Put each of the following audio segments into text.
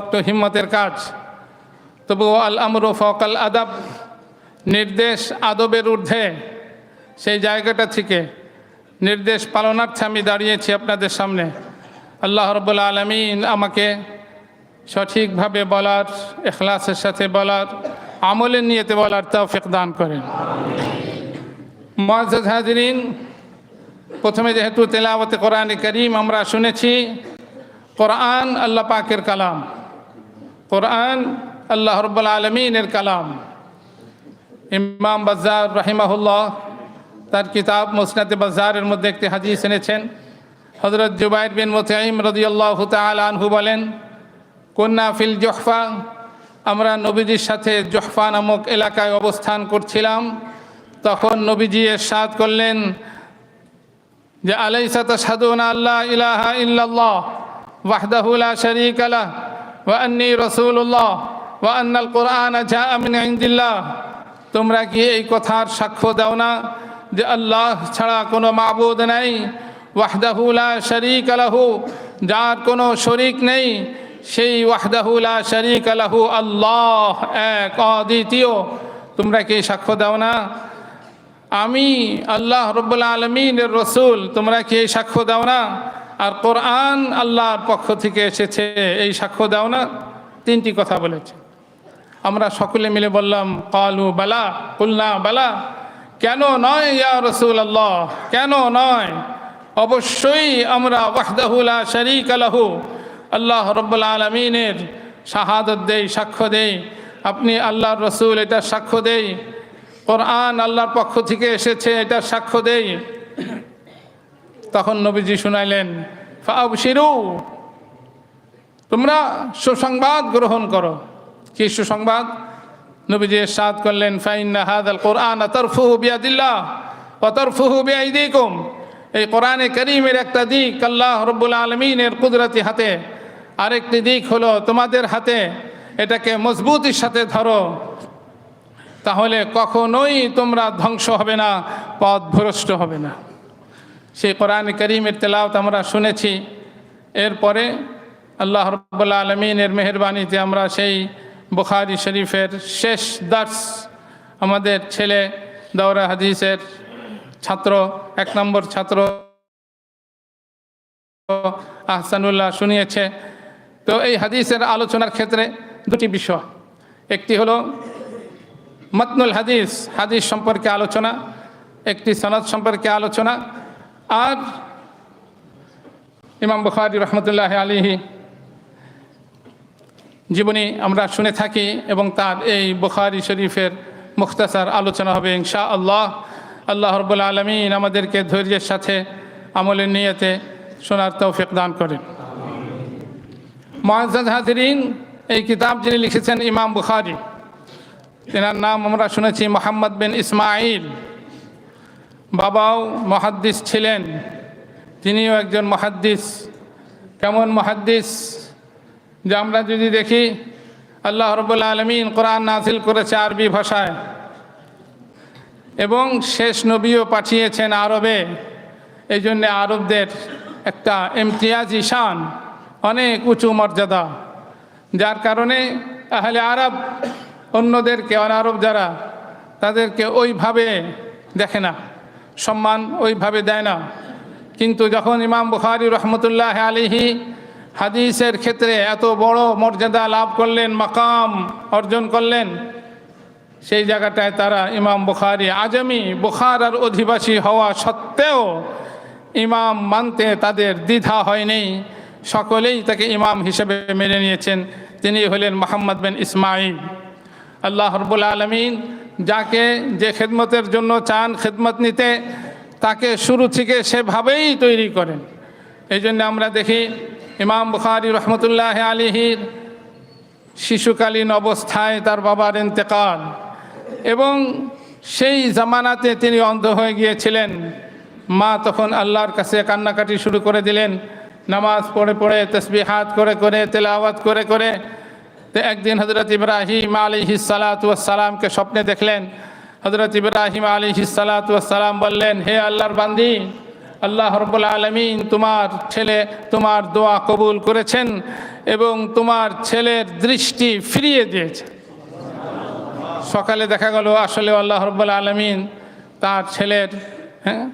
একটু হিম্মতের কাজ। তবুও আল আমর ফকাল আদাব, নির্দেশ আদবের ঊর্ধ্বে। সেই জায়গাটা থেকে নির্দেশ পালনার্থে আমি দাঁড়িয়েছি আপনাদের সামনে। আল্লাহ রব্বুল আলমিন আমাকে সঠিকভাবে বলার এখলাসের সাথে বলার, আমলের নিয়েতে বলার তৌফিক দান করেন। মজাজ হাজরিন, প্রথমে যেহেতু তেলাওয়াতে কোরআন করিম আমরা শুনেছি, কোরআন আল্লাহ পাকের কালাম। কোরআন আল্লাহ রব্বুল আলমিনের কালাম। ইমাম বাজার রাহিমাহুল্লাহ তার কিতাব মুসনাতে বাজারের মধ্যে একটি হাদিস এনেছেন। হজরত জুবাইর বিন মুতাইম রদিয়াল্লাহ আনহু বলেন কন্যা ফিল জহফা, আমরা নবীজির সাথে জহফা নামক এলাকায় অবস্থান করছিলাম। তখন নবীজি এরশাদ করলেন যে, আলাইসা তাশহাদুনা আল্লাহ ইলাহা ইল্লাল্লাহ, ওয়াহদাহু লা শারীকা লাহ। ওয়া আন্নী রাসূলুল্লাহ ওয়া আন্নাল কুরআন জাআ মিন ইনদিল্লাহ তোমরা কি এই কথার সাক্ষ্য দাও না যে আল্লাহ ছাড়া কোনো মাবুদ নাই? ওয়াহদাহু লা শারীকা লাহু, যার কোনো শরিক নেই। সেই ওয়াহদাহু লা শারীকা লাহু, আল্লাহ এক অদ্বিতীয়। তোমরা কি সাক্ষ্য দাও না? আমি আল্লাহ রব্বুল আলমিনের রসুল, তোমরা কি সাক্ষ্য দাও না? আর কোরআন আল্লাহর পক্ষ থেকে এসেছে, এই সাক্ষ্য দাও না, তিনটি কথা বলেছে। আমরা সকলে মিলে বললাম, কালু বালা, কুলনা বালা, কেন নয় ইয়া রসুল আল্লাহ কেন নয়? অবশ্যই আমরা ওয়াহদাহুলা শরিক আলাহু আল্লাহ রব্বুল আলমিনের শাহাদত দেই, সাক্ষ্য দেই, আপনি আল্লাহর রসুল, এটা সাক্ষ্য দেই, কোরআন আল্লাহর পক্ষ থেকে এসেছে, এটা সাক্ষ্য দেই। তখন নবীজি শুনাইলেন ফাবশিরু তোমরা সুসংবাদ গ্রহণ করো। কি সুসংবাদ? নবীজি সাদ করলেন, ফাইন্না হাদ আল কোরআন তরফুহু বিয়াদিল্লাহ অতরফুহু বিআইদিকুম। এই কোরআনে করিমের একটা দিক আল্লাহ রব্বুল আলমিনের কুদরতি হাতে। আরেকটি দিক হলো তোমাদের হাতে, এটাকে মজবুতির সাথে ধরো। তাহলে কখনোই তোমরা ধ্বংস হবে না পথ ভ্রষ্ট হবে না। সেই কোরআন করিমের তেলাওত আমরা শুনেছি। এরপরে আল্লাহ রব্বুল্লা আলমিনের মেহরবানিতে আমরা সেই বুখারি শরীফের শেষ দার্স আমাদের ছেলে দৌরা হাদিসের ছাত্র, এক নম্বর ছাত্র আহসানুল্লাহ শুনিয়েছে। তো এই হাদিসের আলোচনার ক্ষেত্রে দুটি বিষয়। একটি হলো মতনুল হাদিস হাদিস সম্পর্কে আলোচনা। একটি সনদ সম্পর্কে আলোচনা। আর ইমাম বুখারি রহমতুল্লাহ আলিহি জীবনী আমরা শুনে থাকি এবং তার এই বুখারি শরীফের মুখতাসার আলোচনা হবে ইনশা আল্লাহ আল্লাহ রব্বুল আলমিন আমাদেরকে ধৈর্যের সাথে আমলের নিয়েতে শোনার তৌফিক দান করেন। মহাজাদ হাজরিন, এই কিতাব যিনি লিখেছেন ইমাম বুখারি, তেনার নাম আমরা শুনেছি মোহাম্মদ বিন ইসমাইল বাবাও মহাদ্দিস ছিলেন। তিনিও একজন মহাদ্দিস। কেমন মহাদ্দিস? যে আমরা যদি দেখি, আল্লাহ রবুল্লা আলমিন কোরআন নাজিল করেছে আরবি ভাষায়। এবং শেষ নবীও পাঠিয়েছেন আরবে। এই জন্যে আরবদের একটা ইমতিয়াজি শান, অনেক উঁচু মর্যাদা। যার কারণে আহলে আরব অন্যদেরকে, অনারব যারা, তাদেরকে ওইভাবে দেখে না। সম্মান ওইভাবে দেয় না। কিন্তু যখন ইমাম বুখারি রহমতুল্লাহ আলিহি হাদিসের ক্ষেত্রে এত বড় মর্যাদা লাভ করলেন, মাকাম অর্জন করলেন, সেই জায়গাটায় তারা ইমাম বুখারি আজমি বুখারার অধিবাসী হওয়া সত্ত্বেও ইমাম মানতে তাদের দ্বিধা হয়নি। সকলেই তাকে ইমাম হিসেবে মেনে নিয়েছেন। তিনি হলেন মোহাম্মদ বিন ইসমাইল আল্লাহ রবুল আলমিন যাকে যে খেদমতের জন্য চান খেদমত নিতে, তাকে শুরু থেকে সেভাবেই তৈরি করেন। এই জন্য আমরা দেখি ইমাম বুখারি রহমতুল্লাহ আলিহির শিশুকালীন অবস্থায় তার বাবার ইন্তেকাল এবং সেই জামানাতে তিনি অন্ধ হয়ে গিয়েছিলেন। মা তখন আল্লাহর কাছে কান্নাকাটি শুরু করে দিলেন। নামাজ পড়ে পড়ে তসবি হাত করে করে, তেলাওয়াত করে করে তো একদিন হজরত ইব্রাহিম আলী সালাতামকে স্বপ্নে দেখলেন। হজরত ইব্রাহিম আলী সালাতাম বললেন, হে আল্লাহর বান্দি, আল্লাহ রব্বুল আলমিন তোমার ছেলে, তোমার দোয়া কবুল করেছেন এবং তোমার ছেলের দৃষ্টি ফিরিয়ে দিয়েছে। সকালে দেখা গেল, আসলে আল্লাহ রব্বুল আলমিন তার ছেলের হ্যাঁ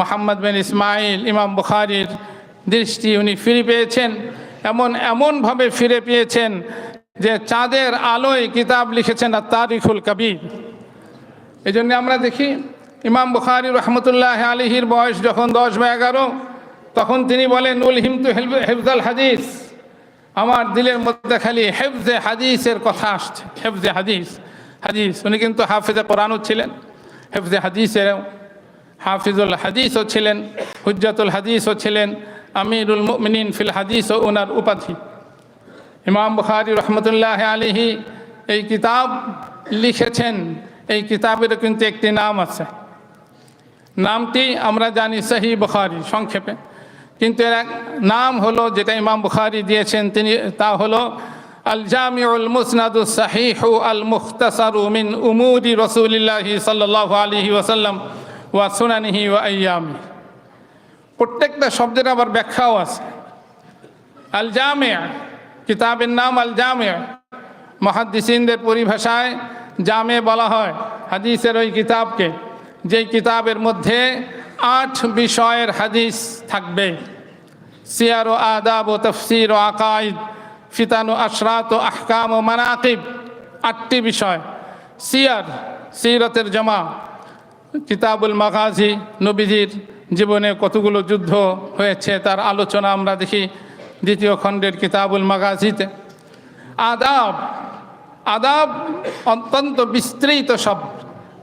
মোহাম্মদ বিন ইসমাইল, ইমাম বুখারির দৃষ্টি উনি ফিরে পেয়েছেন। এমন, এমনভাবে ফিরে পেয়েছেন যে চাঁদের আলোয় কিতাব লিখেছেন আর তারিখুল কবির। এই জন্য আমরা দেখি ইমাম বুখারি রহমতুল্লাহ আলিহির বয়স যখন দশ বা এগারো, তখন তিনি বলেন, উল হিমতু হেফজাল হাদিস। আমার দিলের মধ্যে খালি হেফজে হাদিসের কথা আসছে, হেফজে হাদিস হাদিস। উনি কিন্তু হাফিজে কোরআনও ছিলেন, হেফজে হাদিসের হাফিজুল হাদিসও ছিলেন, হুজ্জাতুল হাদিসও ছিলেন, আমিরুল মিনিন ফিল হাদিসও ওনার উপাধি। ইমাম বুখারি রহমতুল্লাহ আলিহি এই কিতাব লিখেছেন। এই কিতাবের কিন্তু একটি নাম আছে। নামটি আমরা জানি সহি বুখারি, সংক্ষেপে। কিন্তু এর এক নাম হলো যেটা ইমাম বুখারি দিয়েছেন, তিনি তা হলো আল জামিউল মুসনাদু সাহিহু আল মুখতাসারু মিন উমুরি রসুলিল্লাহি সাল্লাহ আলিহি ওয়াসাল্লাম ওয়া সুনানিহি ওয়া আয়ামি প্রত্যেকটা শব্দের আবার ব্যাখ্যাও আছে। আল জামিয়া কিতাবের নাম আল জামে। মহাদ্দিসিনদের পরিভাষায় জামে বলা হয় হাদিসের ওই কিতাবকে। যেই কিতাবের মধ্যে আট বিষয়ের হাদিস থাকবে। সিয়ার ও আদাব ও তফসির ও আকাইদ ফিতান ও আশরাত ও আহকাম ও মানাকিব আটটি বিষয়। সিয়ার, সিরতের জমা। কিতাবুল মাগাজি, নবীজির জীবনে কতগুলো যুদ্ধ হয়েছে তার আলোচনা আমরা দেখি। দ্বিতীয় খণ্ডের কিতাবুল মাগাজিতে আদাব আদাব অত্যন্ত বিস্তৃত সব।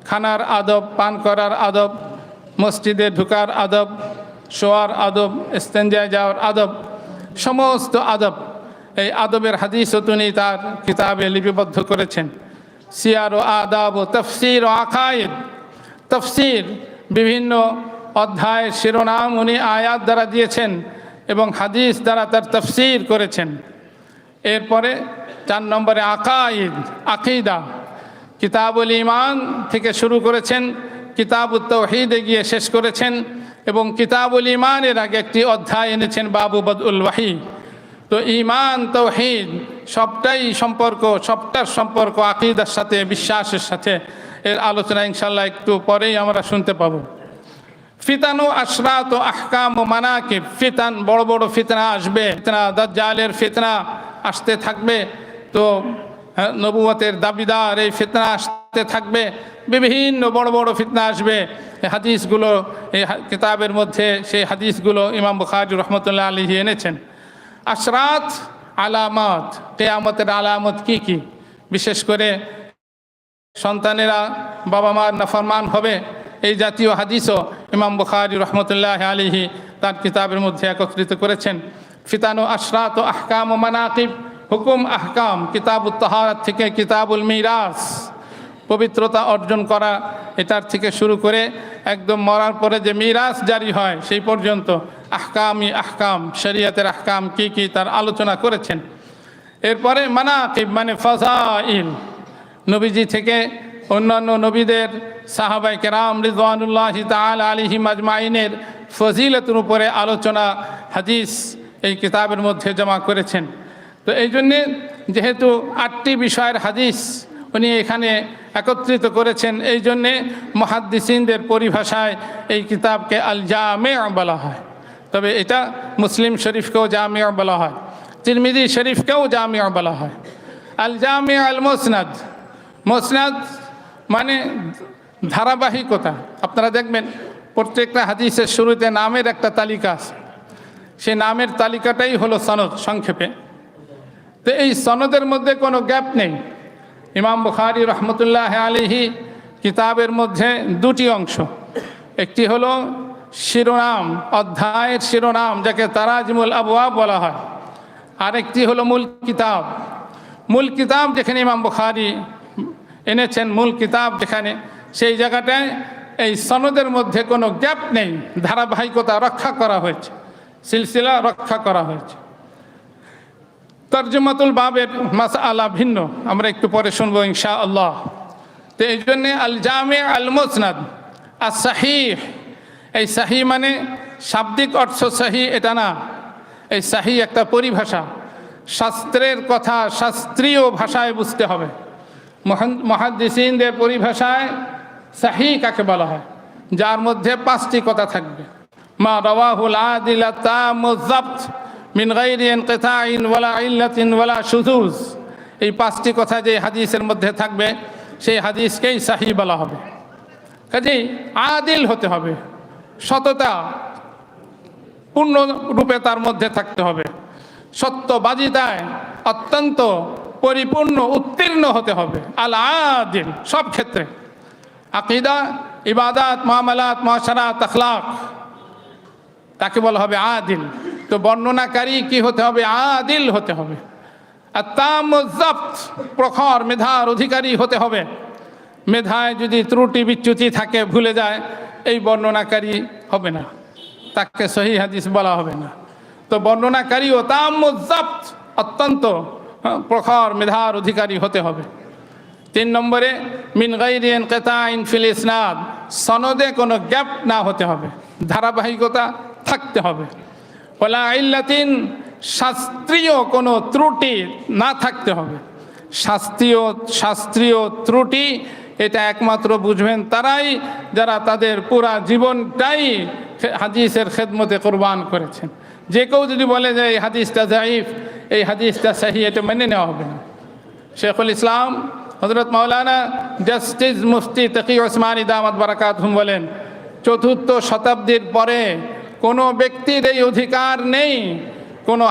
খানার আদব, পান করার আদব, মসজিদে ঢুকার আদব, শোয়ার আদব স্তেঞ্জায় যাওয়ার আদব, সমস্ত আদব। এই আদবের হাদিসও তিনি তার কিতাবে লিপিবদ্ধ করেছেন। সিয়ার ও আদাব ও তফসির ও আকায়েদ। তফসির বিভিন্ন অধ্যায়ের শিরোনাম উনি আয়াত দ্বারা দিয়েছেন। এবং হাদিস দ্বারা তার তফসির করেছেন। এরপরে চার নম্বরে আকাইদ আকিদা। কিতাবুল ইমান থেকে শুরু করেছেন কিতাবুল তৌহিদে গিয়ে শেষ করেছেন এবং কিতাবুল ইমানের আগে একটি অধ্যায় এনেছেন, বাবু বদউল ওয়াহি। তো ইমান তৌহিদ সবটাই সম্পর্ক, সবটার সম্পর্ক আকিদার সাথে, বিশ্বাসের সাথে। এর আলোচনা ইনশাল্লাহ একটু পরেই আমরা শুনতে পাবো। ফিতানু আশরাত ও আহকাম ও মানাকিব। ফিতান বড় বড় ফিতনা আসবে ফিতনা দাজ্জালের ফিতনা আসতে থাকবে। তো হ্যাঁ, নবুয়তের দাবিদার এই ফিতনা আসতে থাকবে। বিভিন্ন বড় বড় ফিতনা আসবে। হাদিসগুলো এই কিতাবের মধ্যে সেই হাদিসগুলো ইমাম বুখারি রহমতুল্লাহ আলহি এনেছেন। আশরাত আলামত কেয়ামতের আলামত কি কি? বিশেষ করে সন্তানেরা বাবা মার নাফরমান হবে। এই জাতীয় হাদিসও ইমাম বুখারি রহমতুল্লাহ আলিহি তার কিতাবের মধ্যে একত্রিত করেছেন। ফিতানু আশরাত ও আহকাম ও মানাকিব, হুকুম আহকাম, কিতাব তাহারাত থেকে কিতাবুল মিরাস। পবিত্রতা অর্জন করা, এটার থেকে শুরু করে একদম মরার পরে যে মিরাস জারি হয়, সেই পর্যন্ত আহকামই আহকাম, শরিয়তের আহকাম কি কি তার আলোচনা করেছেন। এরপরে মানাকিব মানে ফজাইল। নবীজি থেকে অন্যান্য নবীদের সাহাবাই কেরাম রিজওয়ানুল্লাহ তাল আলিহিম আজমাইনের ফজিলতের উপরে আলোচনা হাদিস এই কিতাবের মধ্যে জমা করেছেন। তো এই জন্যে যেহেতু আটটি বিষয়ের হাদিস উনি এখানে একত্রিত করেছেন, এই জন্যে মহাদ্দিসিনদের পরিভাষায় এই কিতাবকে আল জামে বলা হয়। তবে এটা মুসলিম শরীফকেও জামিয়া বলা হয় তিরমিদি শরীফকেও জামিয়া বলা হয়। আল জামিয়া আল মোসনাদ মোসনাদ মানে ধারাবাহিকতা। আপনারা দেখবেন প্রত্যেকটা হাদিসের শুরুতে নামের একটা তালিকা আছে। সেই নামের তালিকাটাই হলো সনদ সংক্ষেপে। তো এই সনদের মধ্যে কোনো গ্যাপ নেই। ইমাম বুখারি রহমতুল্লাহ আলিহি কিতাবের মধ্যে দুটি অংশ। একটি হলো শিরোনাম, অধ্যায়ের শিরোনাম, যাকে তারাজমুল আবওয়াব বলা হয়। আরেকটি হলো মূল কিতাব। মূল কিতাব যেখানে ইমাম বুখারি এনেছেন মূল কিতাব যেখানে সেই জায়গাটায় এই সনদের মধ্যে কোনো গ্যাপ নেই, ধারাবাহিকতা রক্ষা করা হয়েছে, সিলসিলা রক্ষা করা হয়েছে। তর্জমাতুল বাবের মাস আলা ভিন্ন, আমরা একটু পরে শুনব ইনশা আল্লাহ তো এই জন্যে আল জামে আল মুসনাদ আর সাহি এই সাহি মানে শাব্দিক অর্থ সাহি, এটা না। এই সাহি একটা পরিভাষা। শাস্ত্রের কথা শাস্ত্রীয় ভাষায় বুঝতে হবে। মহাদ্দিসিনদের পরিভাষায় সাহি কাকে বলা হয়? যার মধ্যে পাঁচটি কথা থাকবে। মা রওয়াহুল আদিল তামুজাবত মিন গাইরি ইনকিতাইন ওয়ালা ইল্লাতিন ওয়ালা শুযুজ। এই পাঁচটি কথা যে হাদিসের মধ্যে থাকবে, সেই হাদিসকেই সাহি বলা হবে। কাজেই আদিল হতে হবে। সততা পূর্ণরূপে তার মধ্যে থাকতে হবে। সত্যবাজিতায় অত্যন্ত পরিপূর্ণ, উত্তীর্ণ হতে হবে। আল আদিল সব ক্ষেত্রে। আকিদা, ইবাদাত, মামালাত, মাশারাত, আখলাক। তাকে বলা হবে আদিল। তো বর্ণনাকারী কি হতে হবে? আদিল হতে হবে। আর তামজাপ্ত প্রখর, মেধার অধিকারী হতে হবে। মেধায় যদি ত্রুটি বিচ্যুতি থাকে, ভুলে যায়, এই বর্ণনাকারী হবে না। তাকে সহি হাদিস বলা হবে না। তো বর্ণনাকারীও তামজাপ্ত অত্যন্ত প্রখর মেধার অধিকারী হতে হবে। তিন নম্বরে, মিন গাইরি ইনকিতাইন ফিল ইসনাদ, সনদে কোনো গ্যাপ না হতে হবে, ধারাবাহিকতা থাকতে হবে। ওলা ইল্লাতিন, শাস্ত্রীয় কোনো ত্রুটি না থাকতে হবে। শাস্ত্রীয় শাস্ত্রীয় ত্রুটি, এটা একমাত্র বুঝবেন তারাই যারা তাদের পুরা জীবনটাই হাদিসের খেদমতে কোরবান করেছেন। যে কেউ যদি বলে যে এই হাদিসটা জাইফ এই হাদিসটা সাহি এটা মেনে নেওয়া হবে না। শেখুল ইসলাম হজরত মৌলানা জাস্টিস মুফতি তকি ওসমান ইদামত বারাকাত হুম বলেন, চতুর্থ শতাব্দীর পরে কোনো ব্যক্তির এই অধিকার নেই, কোনো